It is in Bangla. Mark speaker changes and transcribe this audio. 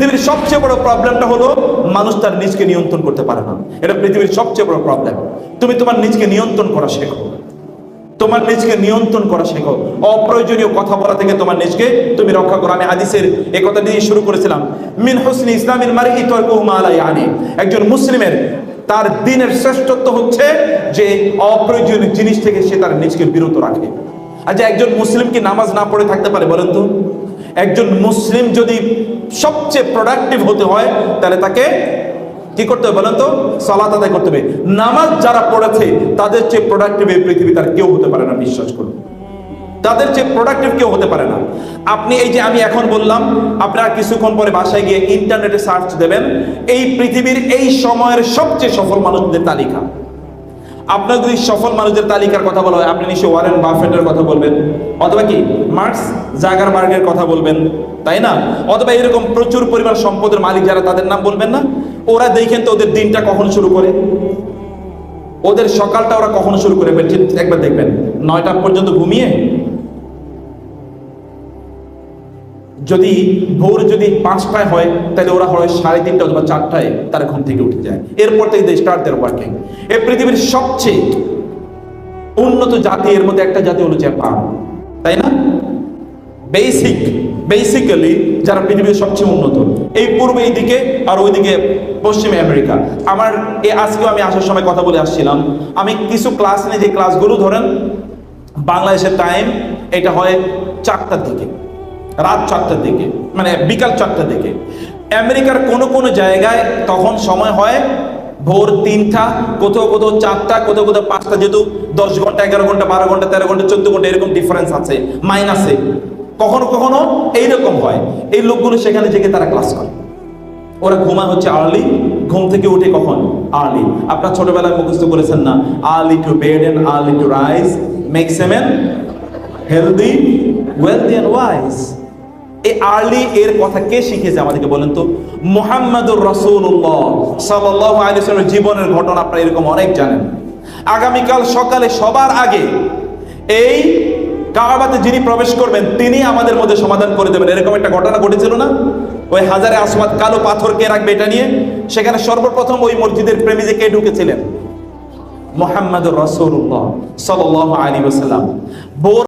Speaker 1: পৃথিবীর সবচেয়ে বড় প্রবলেমটা হলো মানুষ তার নিজকে নিয়ন্ত্রণ করতে পারে না। এটা পৃথিবীর সবচেয়ে বড় প্রবলেম। তুমি তোমার নিজকে নিয়ন্ত্রণ করা শেখো। তোমার নিজকে নিয়ন্ত্রণ করা শেখো। অপ্রয়োজনীয় কথা বলা থেকে তোমার নিজকে তুমি রক্ষা করো। আমি হাদিসের এই কথা দিয়ে শুরু করেছিলাম। মিন হোসনি ইসলামের মারি আলাই আনি একজন মুসলিমের তার দিনের শ্রেষ্ঠত্ব হচ্ছে যে অপ্রয়োজনীয় জিনিস থেকে সে তার নিজকে বিরত রাখে। আচ্ছা একজন মুসলিম কি নামাজ না পড়ে থাকতে পারে বলেন তো? একজন মুসলিম যদি সবচেয়ে প্রোডাক্টিভ হতে হয়, তাহলে তাকে কি করতে হবে বলেন তো সালাত আদায় করতে হবে। নামাজ যারা পড়েছে, তাদের চেয়ে প্রোডাক্টিভ এই পৃথিবী তার কেউ হতে পারে না, বিশ্বাস করুন। তাদের চেয়ে প্রোডাক্টিভ কেউ হতে পারে না। আপনি এই যে আমি এখন বললাম, আপনারা কিছুক্ষণ পরে বাসায় গিয়ে ইন্টারনেটে সার্চ দেবেন, এই পৃথিবীর এই সময়ের সবচেয়ে সফল মানুষদের তালিকা। আপনার যদি সফল মানুষদের তালিকার কথা বলা হয়, আপনি নিশ্চয়ই ওয়ারেন বাফেটের কথা বলবেন, অথবা কি, মার্কস জাগার মার্গের কথা বলবেন, তাই না? অথবা এরকম প্রচুর পরিমাণ সম্পদের মালিক যারা তাদের নাম বলবেন না, ওরা দেখেন তো ওদের দিনটা কখন শুরু করে? ওদের সকালটা ওরা কখন শুরু করে? একবার দেখবেন। নয়টা পর্যন্ত ঘুমিয়ে যদি ভোর যদি পাঁচটায় হয়, তাহলে ওরা হয় সাড়ে তিনটা অথবা চারটায় তারা ঘুম থেকে উঠে যায়। এরপর থেকে দে স্টার্ট দেয়ার ওয়ার্কিং এ পৃথিবীর সবচেয়ে উন্নত জাতি, এর মধ্যে একটা জাতি হলো জাপান। তাই না? বেসিক বেসিক্যালি যারা পৃথিবীর সবচেয়ে উন্নত। এই পূর্বে এই দিকে আর ওইদিকে পশ্চিমে আমেরিকা। আমার এ আজকেও আমি আসার সময় কথা বলে আসছিলাম। আমি কিছু ক্লাস নিয়ে যে ক্লাসগুলো ধরেন, বাংলাদেশের টাইম এটা হয় চারটার দিকে। রাত চারটার দিকে মানে বিকাল চারটার দিকে। আমেরিকার কোনো কোনো জায়গায় তখন সময় হয় ভোর তিনটা, কোথাও কোথাও চারটা, কোথাও কোথাও পাঁচটা, যেহেতু দশ ঘণ্টা, এগারো ঘণ্টা, বারো ঘণ্টা, তেরো ঘণ্টা, চোদ্দ ঘণ্টা, এরকম ডিফারেন্স আছে মাইনাসে কখনো কখনো এইরকম হয়, এই লোকগুলো সেখানে থেকে তারা ক্লাস করে। ওরা ঘুমা হচ্ছে আর্লি ঘুম থেকে উঠে কখন? আর্লি আপনার ছোটবেলায় মুখস্থ করেছেন না early to bed and early to rise make a man healthy wealthy and wise এই আর্লি এর কথা কে শিখেছে আমাদেরকে বলেন তো? মোহাম্মদুর রসুল্লাহ সাল্লাহ আলিসের জীবনের ঘটনা আপনারা এরকম অনেক জানেন। আগামীকাল সকালে সবার আগে এই কাবাতে যিনি প্রবেশ করবেন, তিনি আমাদের মধ্যে সমাধান করে দেবেন। এরকম একটা ঘটনা ঘটেছিল না? ওই হাজারে আসমাদ কালো পাথর কে রাখবে এটা নিয়ে? সেখানে সর্বপ্রথম ওই মসজিদের প্রেমিজে কে ঢুকেছিলেন? মোহাম্মদ রসুল্লাহ সাল্লাহ আলী ওসাল্লাম